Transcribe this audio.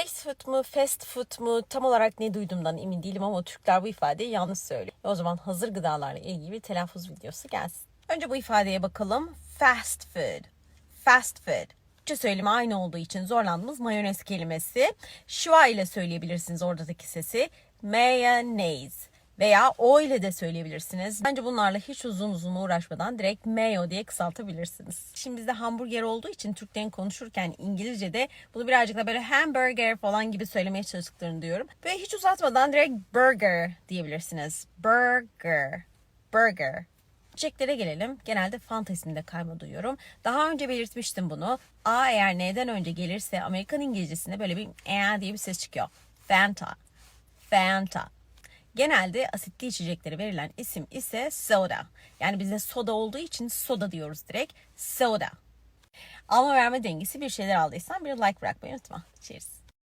Fast food mu, fast food mu tam olarak ne duyduğumdan emin değilim ama Türkler bu ifadeyi yanlış söylüyor. O zaman hazır gıdalarla ilgili bir telaffuz videosu gelsin. Önce bu ifadeye bakalım. Fast food. Fast food. Türkçe söylemi aynı olduğu için zorlandığımız mayonez kelimesi. Şua ile söyleyebilirsiniz oradaki sesi. Mayonnaise veya o ile de söyleyebilirsiniz. Bence bunlarla hiç uzun uzun uğraşmadan direkt mayo diye kısaltabilirsiniz. Şimdi bizde hamburger olduğu için Türklerin konuşurken İngilizce'de bunu birazcık da böyle hamburger falan gibi söylemeye çalıştıklarını diyorum. Ve hiç uzatmadan direkt burger diyebilirsiniz. Burger. Burger. Çiçeklere gelelim. Genelde Fanta isminde kayma duyuyorum. Daha önce belirtmiştim bunu. A eğer N'den önce gelirse Amerikan İngilizcesinde böyle bir E diye bir ses çıkıyor. Fanta. Fanta. Genelde asitli içeceklere verilen isim ise soda. Yani bizde soda olduğu için soda diyoruz direkt. Soda. Alma verme dengesi bir şeyler aldıysan bir like bırakmayı unutma. Cheers.